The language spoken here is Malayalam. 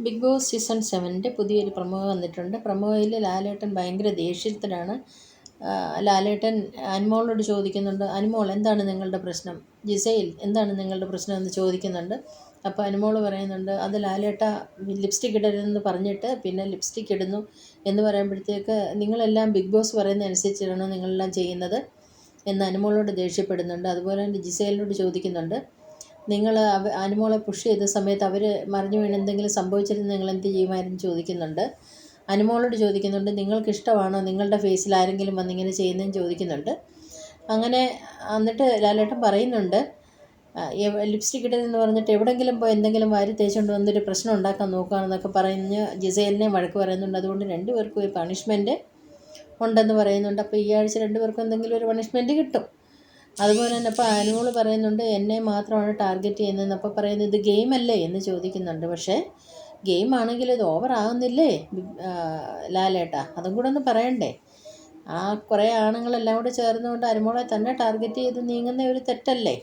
ബിഗ് ബോസ് സീസൺ സെവന്റെ പുതിയൊരു പ്രമോ വന്നിട്ടുണ്ട്. പ്രമോയിൽ ലാലേട്ടൻ ഭയങ്കര ദേഷ്യത്തിലാണ്. ലാലേട്ടൻ അനുമോളോട് ചോദിക്കുന്നുണ്ട് അനുമോൾ എന്താണ് നിങ്ങളുടെ പ്രശ്നം? ജിസയിൽ എന്താണ് നിങ്ങളുടെ പ്രശ്നം? എന്ന് ചോദിക്കുന്നുണ്ട്. അപ്പോൾ അനുമോൾ പറയുന്നുണ്ട് അത് ലാലേട്ട ലിപ്സ്റ്റിക് ഇടരുതെന്ന് പറഞ്ഞിട്ട് പിന്നെ ലിപ്സ്റ്റിക് ഇടുന്നു. എന്ന് പറയുമ്പോഴത്തേക്ക് നിങ്ങളെല്ലാം ബിഗ് ബോസ് പറയുന്ന അനുസരിച്ചാണോ നിങ്ങളെല്ലാം ചെയ്യുന്നത് എന്ന് അനുമോളോട് ദേഷ്യപ്പെടുന്നുണ്ട്. അതുപോലെ തന്നെ ജിസയിലിനോട് ചോദിക്കുന്നുണ്ട് നിങ്ങൾ അനുമോളെ പുഷ് ചെയ്ത സമയത്ത് അവർ മറിഞ്ഞു വീണ് എന്തെങ്കിലും സംഭവിച്ചിരുന്നു നിങ്ങൾ എന്ത് ചെയ്യുമായിരുന്നു ചോദിക്കുന്നുണ്ട്. അനുമോളോട് ചോദിക്കുന്നുണ്ട് നിങ്ങൾക്ക് ഇഷ്ടമാണോ നിങ്ങളുടെ ഫേസിൽ ആരെങ്കിലും വന്നിങ്ങനെ ചെയ്യുന്നതെന്ന് ചോദിക്കുന്നുണ്ട്. അങ്ങനെ എന്നിട്ട് ലാലേട്ടൻ പറയുന്നുണ്ട് ലിപ്സ്റ്റിക് ഇടരുതെന്ന് പറഞ്ഞിട്ട് എവിടെയെങ്കിലും പോയി എന്തെങ്കിലും വാരി തേച്ചുകൊണ്ട് വന്നൊരു പ്രശ്നം ഉണ്ടാക്കാൻ നോക്കുകയാണെന്നൊക്കെ പറഞ്ഞ് ജിസേലിനെ വഴക്ക് പറയുന്നുണ്ട്. അതുകൊണ്ട് രണ്ടുപേർക്കും ഒരു പണിഷ്മെന്റ് ഉണ്ടെന്ന് പറയുന്നുണ്ട്. അപ്പോൾ ഈ ആഴ്ച രണ്ടുപേർക്കും എന്തെങ്കിലും ഒരു പണിഷ്മെന്റ് കിട്ടും. അതുപോലെ തന്നെ ഇപ്പോൾ അനുമോൾ പറയുന്നുണ്ട് എന്നെ മാത്രമാണ് ടാർഗറ്റ് ചെയ്യുന്നതെന്ന്. അപ്പോൾ പറയുന്നത് ഇത് ഗെയിം അല്ലേ? എന്ന് ചോദിക്കുന്നുണ്ട്. പക്ഷേ ഗെയിം ആണെങ്കിൽ ഇത് ഓവർ ആകുന്നില്ലേ ലാലേട്ടാ അതും കൂടെ ഒന്ന് പറയണ്ടേ? ആ കുറേ ആണുങ്ങളെല്ലാം കൂടെ ചേർന്നുകൊണ്ട് അനുമോളെ തന്നെ ടാർഗറ്റ് ചെയ്ത് നീങ്ങുന്ന ഒരു തെറ്റല്ലേ?